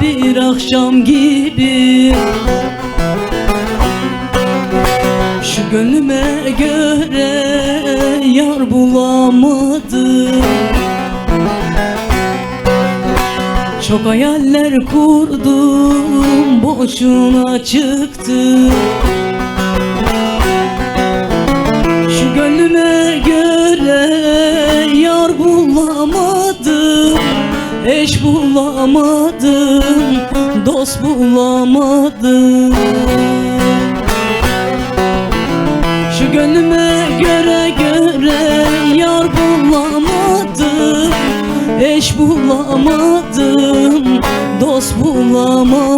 bir akşam gibi. Şu gönlüme göre yar bulamadım. Çok hayaller kurdum boşuna çıktı Eş bulamadım Dost bulamadım. Şu gönlüme göre göre yar bulamadım Eş bulamadım Dost bulamadım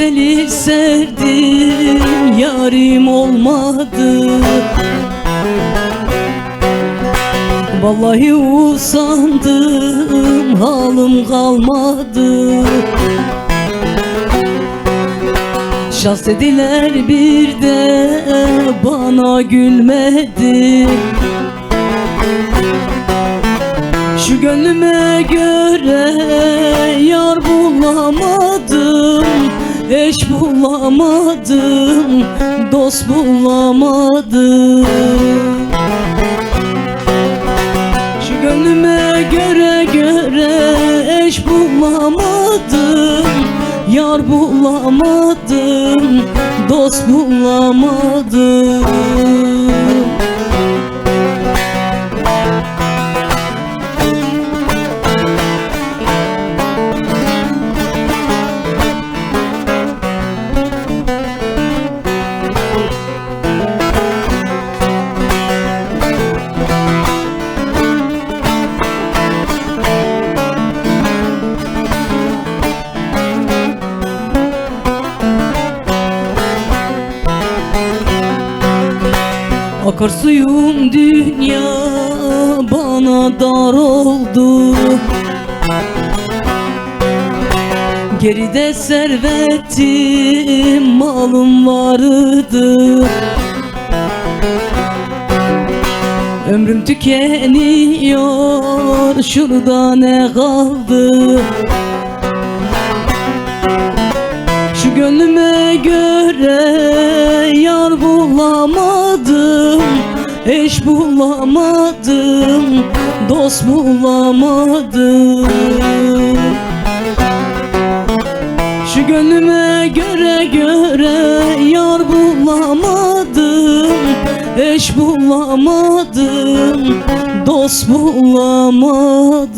güzeli sevdim yarim olmadı. Vallahi usandım halim kalmadı. Şans dediler bir de bana gülmedi. Şu gönlüme göre yar bulamadım Dost bulamadım. Şu gönlüme göre göre eş bulamadım Yar bulamadım Dost bulamadım Akarsuyum dünya bana dar oldu. Geride servetim malım vardı. Ömrüm tükeniyor şurada ne kaldı? Şu gönlüme Eş bulamadım Dost bulamadım. Şu gönlüme göre göre yar bulamadım. Eş bulamadım Dost bulamadım